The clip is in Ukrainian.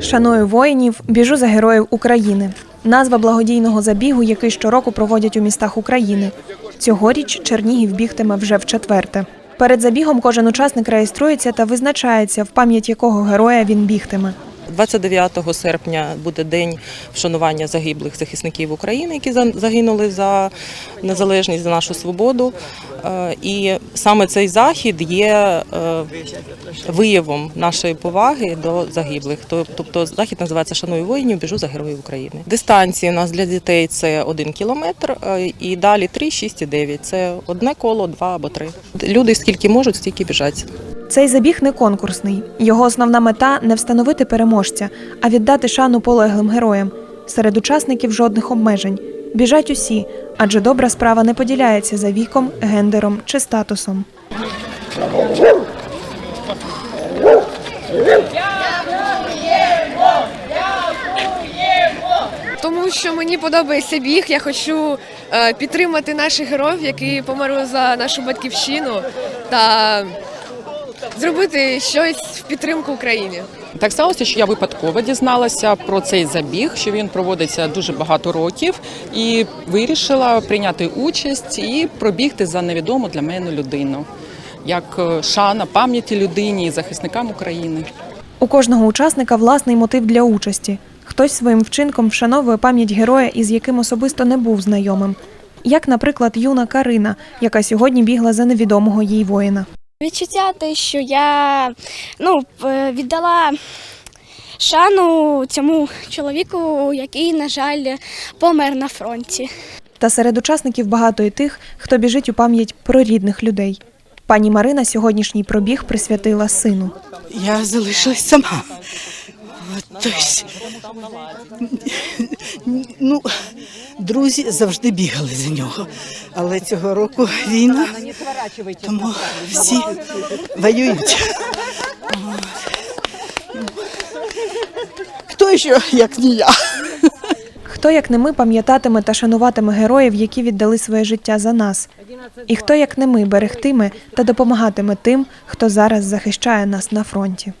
Шаную воїнів, біжу за героїв України. Назва благодійного забігу, який щороку проводять у містах України. Цьогоріч Чернігів бігтиме вже в четверте. Перед забігом кожен учасник реєструється та визначається, в пам'ять якого героя він бігтиме. 29 серпня буде день вшанування загиблих захисників України, які загинули за незалежність за нашу свободу. Е, І саме цей захід є е, виявом нашої поваги до загиблих. Тобто захід називається Шаную воїнів, біжу за героїв України. Дистанції у нас для дітей це 1 кілометр, е, і далі 3, 6 і 9. Це одне коло, два або три. Люди скільки можуть, стільки біжать. Цей забіг не конкурсний. Його основна мета не встановити переможця, а віддати шану полеглим героям. Серед учасників жодних обмежень. Біжать усі, адже добра справа не поділяється за віком, гендером чи статусом. Тому що мені подобається біг. Я хочу е, підтримати наших героїв, які померли за нашу батьківщину, та зробити щось в підтримку України. Так сталося, що я випадково дізналася про цей забіг, що він проводиться дуже багато років, і вирішила прийняти участь і пробігти за невідому для мене людину, як е, шана пам'яті людині і захисникам України. У кожного учасника власний мотив для участі. Хтось своїм вчинком вшановує пам'ять героя, із яким особисто не був знайомим. Як, наприклад, юна Карина, яка сьогодні бігла за невідомого їй воїна. Відчуття те, що я ну, е, віддала шану цьому чоловіку, який, на жаль, помер на фронті. Та серед учасників багато і тих, хто біжить у пам'ять про рідних людей. Пані Марина сьогоднішній пробіг присвятила сину. Я залишилась сама. Тобто, ну, друзі завжди бігали за нього. Але цього року війна, тому всі воюють. Хто ще, як не я? Хто, як не ми, пам'ятатиме та шануватиме героїв, які віддали своє життя за нас? І хто, як не ми, берегтиме та допомагатиме тим, хто зараз захищає нас на фронті?